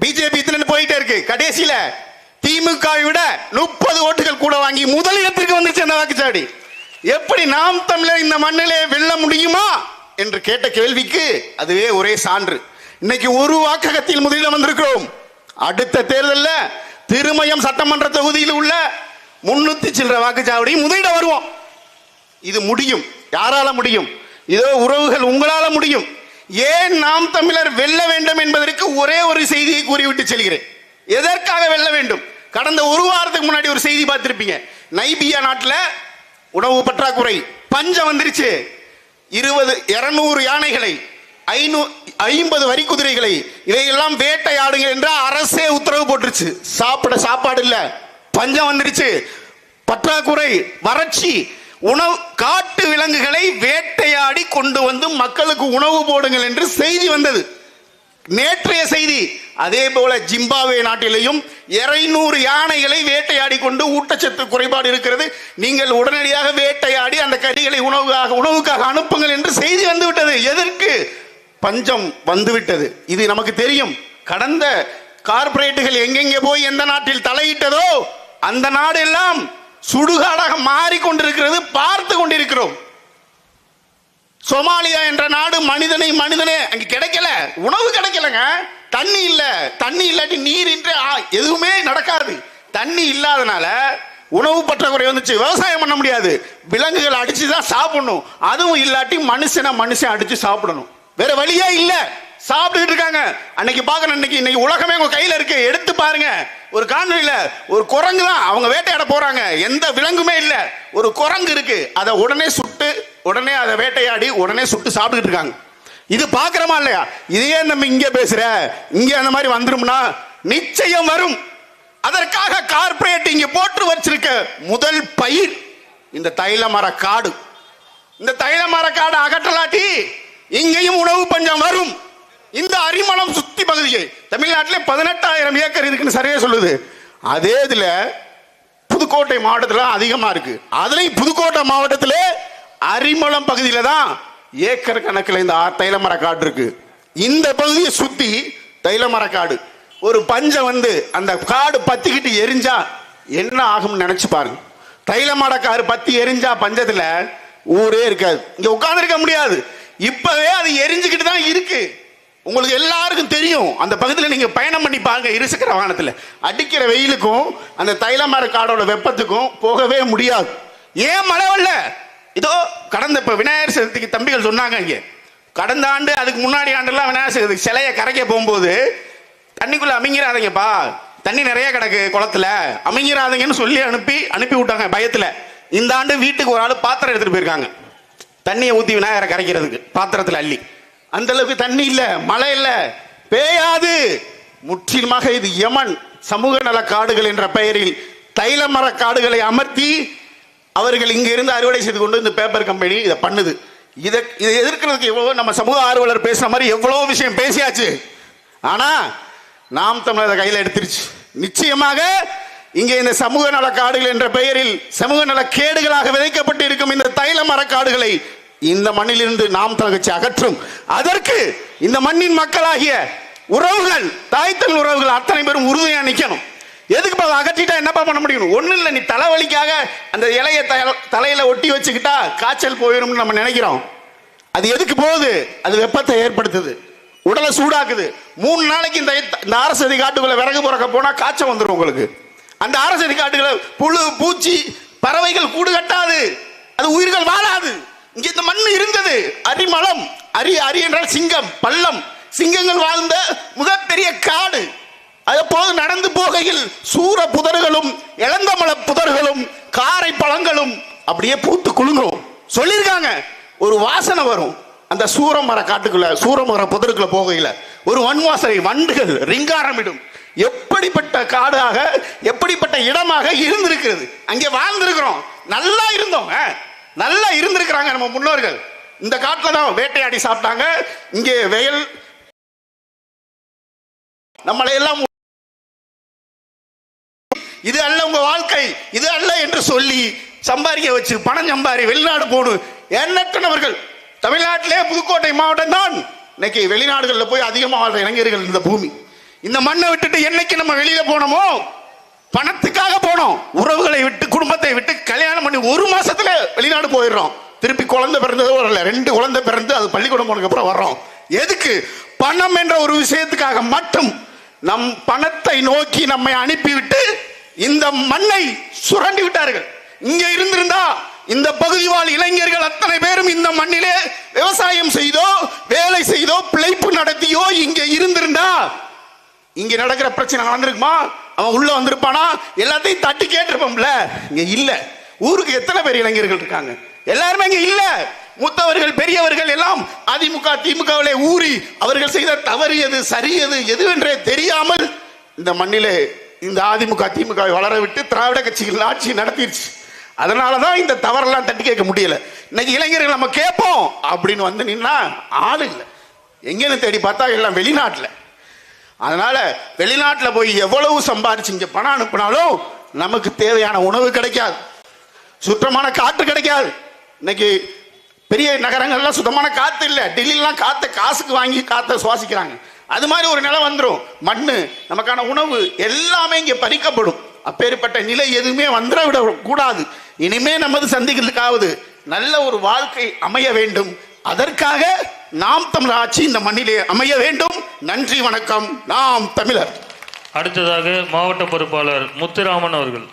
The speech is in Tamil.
பிஜேபி இதுல போயிட்டே இருக்கு. கடைசியில திமுக விட முப்பது ஓட்டுகள் கூட வாங்கி முதலிடத்திற்கு வந்துருச்சு அந்த வாக்குச்சாடி எப்படி நாம் தமிழர் இந்த மண்ணிலே வெல்ல முடியுமா என்று கேட்ட கேள்விக்கு அதுவே ஒரே சான்று. இன்னைக்கு ஒரு வாக்ககத்தில் முதலிடம் வந்திருக்கிறோம். அடுத்த தேர்தலில் திருமயம் சட்டமன்ற தொகுதியில் உள்ள முன்னூத்தி சில்லற வாக்குச்சாவடி முதலிடம் வருவோம். இது முடியும். யாரால முடியும்? இதோ உறவுகள் உங்களால முடியும். ஏன் நாம் தமிழர் வெல்ல வேண்டும் என்பதற்கு ஒரே ஒரு செய்தியை கூறிவிட்டு செல்கிறேன். எதற்காக வெல்ல வேண்டும்? கடந்த ஒரு வாரத்துக்கு முன்னாடி ஒரு செய்தி பார்த்துருப்பீங்க. நைபியா நாட்டில் உணவு பற்றாக்குறை பஞ்சம் வந்துருச்சு. இருபது இருநூறு யானைகளை ஐநூ ஐம்பது வரி குதிரைகளை இதையெல்லாம் வேட்டையாடுங்க என்று அரசே உத்தரவு போட்டுருச்சு. சாப்பிட சாப்பாடு இல்லை. பஞ்சம் வந்துருச்சு. பற்றாக்குறை வறட்சி உணவு காட்டு விலங்குகளை வேட்டையாடி கொண்டு வந்து மக்களுக்கு உணவு போடுங்கள் என்று செய்தி வந்தது. நேற்றைய செய்தி அதே போல ஜிம்பாவே நாட்டிலேயும் 200 யானைகளை வேட்டையாடி கொண்டு ஊட்டச்சத்து குறைபாடு இருக்கிறது. நீங்கள் உடனடியாக வேட்டையாடி அந்த கறிகளை உணவுக்காக உணவுக்காக அனுப்புங்கள் என்று செய்தி வந்துவிட்டது. எதற்கு? பஞ்சம் வந்துவிட்டது. இது நமக்கு தெரியும். கடந்த கார்ப்பரேட்டுகள் எங்கெங்கே போய் எந்த நாட்டில் தலையிட்டதோ அந்த நாடெல்லாம் சுடுகாடாக மாறிக்கொண்டிருக்கிறது பார்த்து கொண்டிருக்கிறோம். சோமாலியா என்ற நாடு மனிதனை மனிதனே அங்க கிடைக்கல. உணவு கிடைக்கலங்க. தண்ணி இல்ல. தண்ணி இல்லாட்டி நீர் என்று ஆ, எதுவுமே நடக்காது. தண்ணி இல்லாதனால உணவு பற்றாக்குறை வந்துச்சு. விவசாயம் பண்ண முடியாது. விலங்குகள் அடிச்சு தான் சாப்பிடணும். அதுவும் இல்லாட்டி மனுஷனை மனுஷன் அடிச்சு சாப்பிடணும். வேற வழியே இல்ல. சாப்பிட்டுக்கிட்டு இருக்காங்க. அன்னைக்கு பார்க்கணும். இன்னைக்கு இன்னைக்கு உலகமே உங்க கையில இருக்கு. எடுத்து பாருங்க. ஒரு காணொலியில ஒரு குரங்கு தான் அவங்க வேட்டையாட போறாங்க. எந்த விலங்குமே இல்ல. ஒரு குரங்கு இருக்கு. அதை உடனே சுட்டு உடனே அதை வேட்டையாடி உடனே சுட்டு சாப்பிட்டுக்கிட்டு இருக்காங்க. இது பாக்குறோமா இல்லையா? இதையே நம்ம இங்க பேசுற. இங்க அந்த மாதிரி வந்துரும்னா நிச்சயம் வரும். அதற்காக கார்ப்பரேட் இங்க போட்டு வச்சிருக்க முதல் பயிர் இந்த தைல மர காடு. இந்த தைல மர காடு அகற்றலாட்டி இங்கேயும் உணவு பஞ்சம் வரும். இந்த அரிமளம் சுத்தி பகுதியை தமிழ்நாட்டில் பதினெட்டாயிரம் ஏக்கர் இருக்குன்னு சரியா சொல்லுது. அதே இதுல புதுக்கோட்டை மாவட்டத்தில் அதிகமா இருக்கு. அதுலேயும் புதுக்கோட்டை மாவட்டத்தில் அரிமளம் பகுதியில தான் ஏக்கர் கணக்கில் இந்த தைலமர தைல காடு இருக்கு. இந்த பகுதியை சுத்தி தைலமர காடு. ஒரு பஞ்சம் வந்து அந்த காடு பத்திக்கிட்டு எரிஞ்சா என்ன ஆகும்னு நினைச்சு பாருங்க. தைல காடு பத்தி எரிஞ்சா பஞ்சத்தில் ஊரே இருக்காது. இங்கே உட்காந்துருக்க முடியாது. இப்பவே அது எரிஞ்சுக்கிட்டு தான் இருக்குது உங்களுக்கு எல்லாருக்கும் தெரியும். அந்த பகுதியில் நீங்கள் பயணம் பண்ணி பாருங்க இருசக்கர வாகனத்தில். அடிக்கிற வெயிலுக்கும் அந்த தைல மர காடோட வெப்பத்துக்கும் போகவே முடியாது. ஏன் மழை வரல? இதோ கடந்த இப்போ விநாயகர் சதுர்த்திக்கு தம்பிகள் சொன்னாங்க இங்கே. கடந்த ஆண்டு அதுக்கு முன்னாடி ஆண்டுலாம் விநாயகர் சதுர்த்தி சிலையை கரைக்க போகும்போது தண்ணிக்குள்ளே அமைங்கிறாதீங்கப்பா தண்ணி நிறைய கிடக்கு குளத்துல. அமைங்கிறாதீங்கன்னு சொல்லி அனுப்பி அனுப்பி விட்டாங்க பயத்தில். இந்த ஆண்டு வீட்டுக்கு ஒரு ஆள் பாத்திரம் எடுத்துகிட்டு போயிருக்காங்க. தண்ணியை ஊற்றி விநாயகரை கரைக்கிறதுக்கு பாத்திரத்தில் அள்ளி. அந்த அளவுக்கு தண்ணி இல்லை மழை இல்லை. பேயாது. முற்றிலுமாக இது யமன் சமூக நல காடுகள் என்ற பெயரில் தைல மர காடுகளை அமர்த்தி அவர்கள் இங்கிருந்து அறுவடை செய்து கொண்டு இந்த பேப்பர் கம்பெனி இதை பண்ணுது. இதை இதை எதிர்க்கிறதுக்கு எவ்வளோ நம்ம சமூக ஆர்வலர் பேசுகிற மாதிரி எவ்வளோ விஷயம் பேசியாச்சு. ஆனால் நாம் தமிழர் கையில் எடுத்துருச்சு. நிச்சயமாக இங்கே இந்த சமூக நல காடுகள் என்ற பெயரில் சமூக நல கேடுகளாக விதைக்கப்பட்டு இருக்கும் இந்த தைல மரக்காடுகளை இந்த மண்ணிலிருந்து நாம் தகச்சு அகற்றும். அதற்கு இந்த மண்ணின் மக்களாகிய உறவுகள் தாய் தமிழ் உறவுகள் அத்தனை பேரும் உறுதியாக நிற்கணும் எதுக்கு அதை அகற்றிட்டா என்னப்பா பண்ண முடியும்? ஒன்றும் இல்லை நீ தலைவலிக்காக அந்த இலைய தல- ஒட்டி வச்சுக்கிட்டா காய்ச்சல் போயிடும்னு நம்ம நினைக்கிறோம். அது எதுக்கு போகுது? அது வெப்பத்தை ஏற்படுத்துது. உடலை சூடாக்குது. மூணு நாளைக்கு இந்த இந்த அரசதி காட்டுக்குள்ள விறகு புறக்க போனால் காய்ச்சல் வந்துடும் உங்களுக்கு. அந்த அரசதி காட்டுகளை புழு பூச்சி பறவைகள் கூடு கட்டாது. அது உயிர்கள் வாழாது இங்க இந்த மண் இருந்தது அரிமளம் அரி அரி என்றால் சிங்கம் பள்ளம். சிங்கங்கள் வாழ்ந்த மிகப்பெரிய காடு. அப்போது நடந்து போகையில் சூர புதர்களும் இளந்தமல புதர்களும் காரை பழங்களும் அப்படியே பூத்து குலுங்கும். சொல்லியிருக்காங்க. ஒரு வாசனை வரும். அந்த சூரமர காட்டுக்குள்ள சூரமர புதருக்குள்ள போகையில ஒரு வன் வாசனை வண்டுகள் ரிங்காரமிடும் எப்படிப்பட்ட காடாக எப்படிப்பட்ட இடமாக இருந்திருக்கிறது? அங்கே வாழ்ந்திருக்கிறோம். நல்லா இருந்தோம் நல்லா இருந்திருக்கிறாங்க நம்ம முன்னோர்கள். இந்த காட்டில் தான் வேட்டையாடி சாப்பிட்டாங்க. இங்கே வெயில். நம்மளை எல்லாம் இது அல்ல உங்க வாழ்க்கை இது அல்ல என்று சொல்லி சம்பாதிக்க வச்சு பணம் சம்பாரி வெளிநாடு போடு. எண்ணற்றவர்கள் தமிழ்நாட்டிலே புதுக்கோட்டை மாவட்டம் தான். இன்னைக்கு வெளிநாடுகளில் போய் அதிகமாக வாழ்ற இளைஞர்கள் இந்த பூமி. இந்த மண்ணை விட்டுட்டு என்னைக்கு நம்ம வெளியில போனோமோ? பணத்துக்காக போனோம். உறவுகளை விட்டு குடும்பத்தை விட்டு கல்யாணம் பண்ணி ஒரு மாசத்துல வெளிநாடு போயிடுறோம். திருப்பி குழந்தை பிறந்தது வரல. ரெண்டு குழந்தை பிறந்து அது பள்ளிக்கூடம் போனதுக்கு அப்புறம் வர்றோம். எதுக்கு? பணம் என்ற ஒரு விஷயத்துக்காக மட்டும் நம் பணத்தை நோக்கி நம்மை அனுப்பிவிட்டு இந்த மண்ணை சுரண்டி விட்டார்கள். இங்க இருந்திருந்தா இந்த பகுதி வாழ் இளைஞர்கள் அத்தனை பேரும் இந்த மண்ணிலே விவசாயம் செய்தோ வேலை செய்தோ பிழைப்பு நடத்தியோ இங்க இருந்திருந்தா இங்க நடக்கிற பிரச்சனை நடந்திருக்குமா? அவன் உள்ள வந்திருப்பானா? எல்லாத்தையும் தட்டி கேட்டிருப்போம்ல. இங்க இல்ல. ஊருக்கு எத்தனை பேர் இளைஞர்கள் இருக்காங்க? எல்லாருமே இங்க இல்ல. மூத்தவர்கள் பெரியவர்கள் எல்லாம் அதிமுக திமுகவிலே ஊறி அவர்கள் செய்த தவறு எது சரி எது எதுவென்றே தெரியாமல் இந்த மண்ணிலே இந்த அதிமுக திமுக வளர விட்டு திராவிட கட்சிகள் ஆட்சி நடத்திடுச்சு அதனால தான் இந்த தவறெல்லாம் தட்டி கேட்க முடியல. இன்னைக்கு இளைஞர்கள் நம்ம கேட்போம் அப்படின்னு வந்து நின்னா ஆள் இல்லை. எங்கேன்னு தேடி பார்த்தா எல்லாம் வெளிநாட்டில். அதனால வெளிநாட்டில் போய் எவ்வளவு சம்பாரிச்சு இங்கே பணம் அனுப்பினாலும் நமக்கு தேவையான உணவு கிடைக்காது. சுத்தமான காற்று கிடைக்காது. இன்னைக்கு பெரிய நகரங்கள்லாம் சுத்தமான காத்து இல்லை. டெல்லிலாம் காற்றை காசுக்கு வாங்கி காற்றை சுவாசிக்கிறாங்க. அது மாதிரி ஒரு நிலை வந்துடும் மண்ணு நமக்கான உணவு எல்லாமே இங்கே பறிக்கப்படும். அப்பேற்பட்ட நிலை எதுவுமே வந்துட விட கூடாது இனிமே நமது சந்திகளுக்காவது நல்ல ஒரு வாழ்க்கை அமைய வேண்டும். அதற்காக நாம் தமிழர் ஆட்சி இந்த மண்ணிலே அமைய வேண்டும். நன்றி வணக்கம். நாம் தமிழர். அடுத்ததாக மாவட்ட பொறுப்பாளர் முத்துராமன் அவர்கள்.